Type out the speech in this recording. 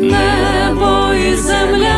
небо і земля.